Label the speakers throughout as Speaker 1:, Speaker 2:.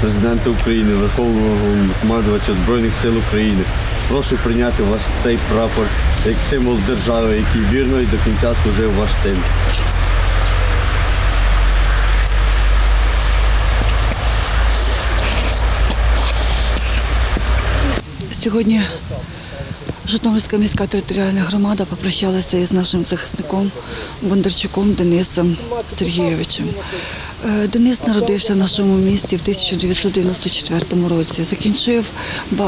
Speaker 1: президента України, Верховного командувача Збройних сил України. Прошу прийняти ваш цей прапор як символ держави, який вірно і до кінця служив ваш син.
Speaker 2: Сьогодні Житомирська міська територіальна громада попрощалася із нашим захисником Бондарчуком Денисом Сергійовичем. Е, Денис народився в нашому місті в 1994 році. Закінчив е,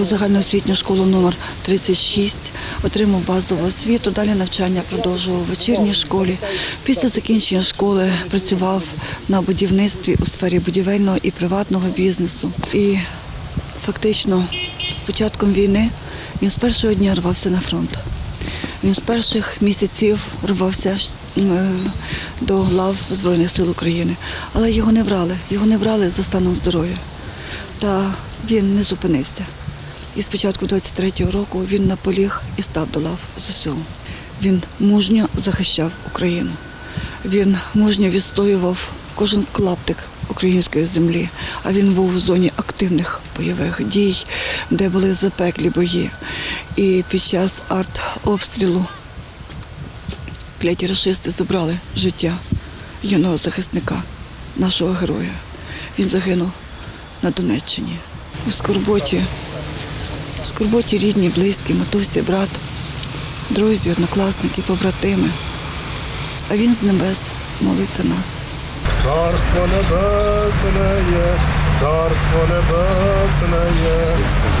Speaker 2: загальноосвітню школу номер 36, отримав базову освіту. Далі навчання продовжував в вечірній школі. Після закінчення школи працював на будівництві у сфері будівельного і приватного бізнесу. І Фактично, з початком війни він з першого дня рвався на фронт. Він з перших місяців рвався е, до лав Збройних сил України. Але його не брали, його не брали за станом здоров'я. Та він не зупинився. І з початку 23-го року він наполіг і став до лав ЗСУ. Він мужньо захищав Україну. Він мужньо відстоював кожен клаптик української землі. А він був в зоні активних бойових дій, де були запеклі бої. І під час артобстрілу кляті рашисти забрали життя юного захисника, нашого героя. Він загинув на Донеччині. У скорботі, у скорботі рідні, близькі, матусі, брат, друзі, однокласники, побратими. А він з небес молиться нас.
Speaker 3: Царство небесне є, царство небесне є,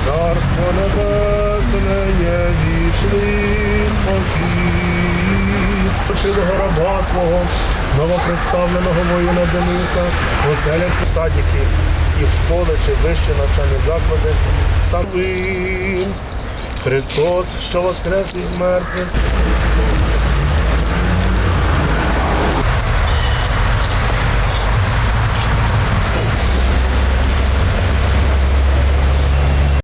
Speaker 3: царство небесне є, вічний спокій. Почилого раба свого, новопредставленого воїна Дениса, оселяться в садики, і в школи чи вищі навчальні заклади. Сам Христос, що воскрес із мертвих,